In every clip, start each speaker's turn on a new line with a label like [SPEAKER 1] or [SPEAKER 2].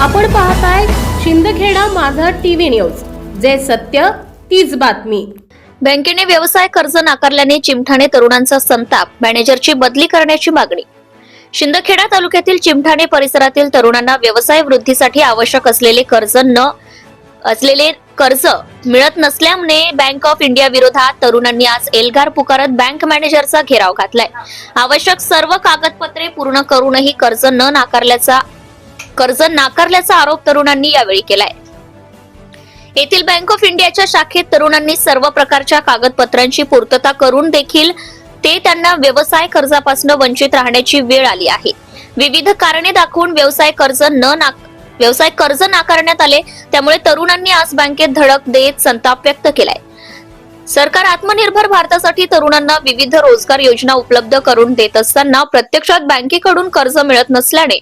[SPEAKER 1] आपण पाहताय शिंदखेडा माझा टीव्ही न्यूज. जे सत्य तीच बातमी.
[SPEAKER 2] बँकेने व्यवसाय कर्ज नाकारल्याने चिमठाणे तरुणांचा संताप मॅनेजरची बदली करण्याची मागणी. शिंदखेडा तालुक्यातील चिमठाणे परिसरातील तरुणांना व्यवसाय वृद्धीसाठी आवश्यक असलेले कर्ज न असलेले कर्ज मिळत नसल्याने बँक ऑफ इंडिया विरोधात तरुणांनी आज एल्गार पुकारत बँक मॅनेजरचा घेराव घातलाय. आवश्यक सर्व कागदपत्रे पूर्ण करूनही कर्ज न नाकारल्याचा कर्ज नाकारल्याचा आरोप तरुणांनी यावेळी केलाय. येथील बँक ऑफ इंडियाच्या शाखेत तरुणांनी सर्व प्रकारच्या कागदपत्रांची पूर्तता करून देखील ते त्यांना व्यवसाय कर्जापासून वंचित राहण्याची वेळ आली आहे. विविध कारणे दाखवून व्यवसाय कर्ज न नाक व्यवसाय कर्ज नाकारण्यात आले त्यामुळे तरुणांनी आज बँकेत धडक देत संताप व्यक्त केलाय. सरकार आत्मनिर्भर भारतासाठी तरुणांना विविध रोजगार योजना उपलब्ध करून देत असताना प्रत्यक्षात बँकेकडून कर्ज मिळत नसल्याने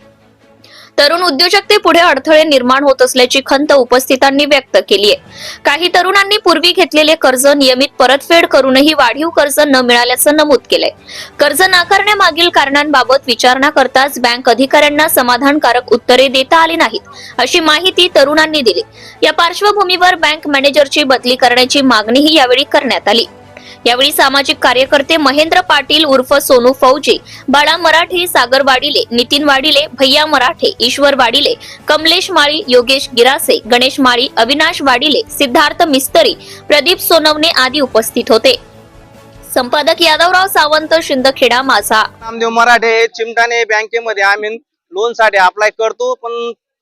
[SPEAKER 2] तरुण उद्योजकतेपुढे अडथळे निर्माण होत असल्याची खंत उपस्थितांनी व्यक्त केली आहे काही तरुणांनी पूर्वी घेतलेले कर्ज नियमित परतफेड करूनही वाढीव कर्ज न मिळाल्याचं नमूद केलंय. कर्ज नाकारण्यामागील कारणांबाबत विचारणा करताच बँक अधिकाऱ्यांना समाधानकारक उत्तरे देता आली नाहीत अशी माहिती तरुणांनी दिली. या पार्श्वभूमीवर बँक मॅनेजरची बदली करण्याची मागणीही यावेळी करण्यात आली. यावेळी सामाजिक कार्यकर्ते महेंद्र पाटील उर्फ सोनू फौजी बाळा मराठे सागर वाडिले नितीन वाडिले भैया मराठे ईश्वर वाडिले कमलेश माळी योगेश गिरासे गणेश माळी अविनाश वाडिले सिद्धार्थ मिस्तरी प्रदीप सोनवणे आदी उपस्थित होते. संपादक यादवराव सावंत शिंदखेडा माझा.
[SPEAKER 3] नामदेव मराठे चिमटाने बँकेमध्ये आम्ही लोनसाठी अप्लाय करतो पण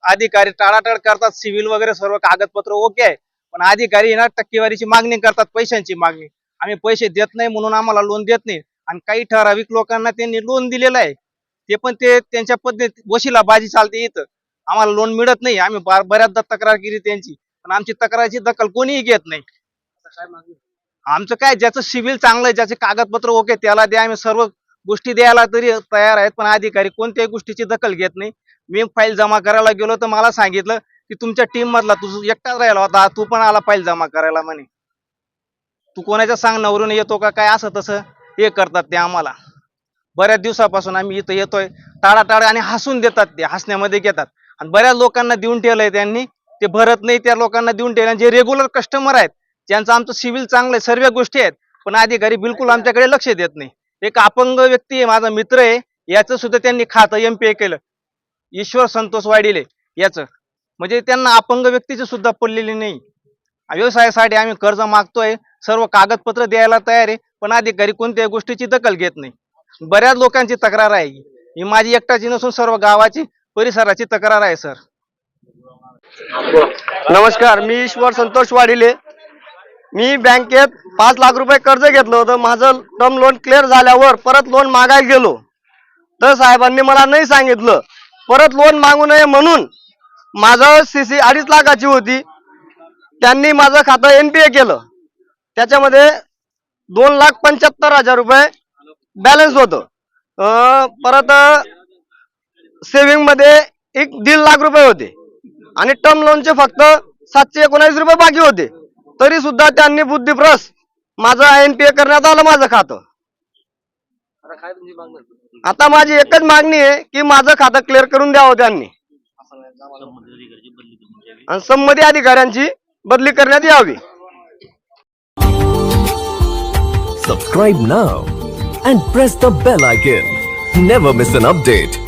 [SPEAKER 3] अधिकारी टाळाटाळ करतात सिव्हिल वगैरे सर्व कागदपत्र ओके आहे. पण अधिकारी ना टक्केवारीची मागणी करतात पैशांची मागणी. आम्ही पैसे देत नाही म्हणून आम्हाला लोन देत नाही. आणि काही ठराविक लोकांना त्यांनी लोन दिलेलं आहे. ते पण ते त्यांच्या पद्धती वशिला बाजी चालते इथं. आम्हाला लोन मिळत नाही. आम्ही बऱ्याचदा तक्रार केली त्यांची. पण आमची तक्रारची दखल कोणीही घेत नाही. आमचं काय ज्याचं सिव्हिल चांगलं आहे ज्याचे कागदपत्र ओके त्याला द्या. आम्ही सर्व गोष्टी द्यायला तरी तयार आहेत. पण अधिकारी कोणत्याही गोष्टीची दखल घेत नाही. मी फाईल जमा करायला गेलो तर मला सांगितलं की तुमच्या टीम मधला तू एकटाच राहिला होता. तू पण आला फाईल जमा करायला म्हणे. तू कोणाच्या सांगण्यावरून येतो का? काय असं तसं? हे करतात ते आम्हाला. बऱ्याच दिवसापासून आम्ही इथं येतोय. टाळाटाळ आणि हसून देतात ते हसण्यामध्ये घेतात. आणि बऱ्याच लोकांना देऊन ठेवलंय त्यांनी. ते भरत नाही त्या लोकांना देऊन ठेवलं जे रेग्युलर कस्टमर आहेत ज्यांचं आमचं सिव्हिल चांगलं आहे सर्व गोष्टी आहेत पण अधिकारी बिलकुल आमच्याकडे लक्ष देत नाही. एक अपंग व्यक्ती आहे माझा मित्र आहे याचं सुद्धा त्यांनी खातं एम पी ए केलं. ईश्वर संतोष वाडिले याचं. म्हणजे त्यांना अपंग व्यक्तीची सुद्धा पडलेली नाही. व्यवसायासाठी आम्ही कर्ज मागतोय. सर्व कागदपत्र द्यायला तयार आहे. पण अधिकारी कोणत्याही गोष्टीची दखल घेत नाही. बऱ्याच लोकांची तक्रार आहे ही. माझी एकटाची नसून सर्व गावाची परिसराची तक्रार आहे सर.
[SPEAKER 4] नमस्कार मी ईश्वर संतोष वाडिले मी बँकेत पाच लाख रुपये कर्ज घेतलं होतं. माझं टर्म लोन क्लिअर झाल्यावर परत लोन मागायला गेलो. तर साहेबांनी मला नाही सांगितलं. परत लोन मागू नये म्हणून माझं सीसी अडीच लाखाची होती. त्यांनी माझं खातं एनपीए केलं. त्याच्यामध्ये दोन लाख पंच्याहत्तर हजार रुपये बॅलन्स होतं. परत सेव्हिंगमध्ये एक दीड लाख रुपये होते. आणि टर्म लोनचे फक्त सातशे एकोणावीस रुपये बाकी होते. तरी सुद्धा त्यांनी बुद्धिप्रस माझं एनपीए करण्यात आलं माझं खातं. आता माझी एकच मागणी आहे की माझं खातं क्लिअर करून द्यावं त्यांनी. आणि संमती अधिकाऱ्यांची बदली करण्यात यावी
[SPEAKER 5] Subscribe now and press the bell icon. Never miss an update.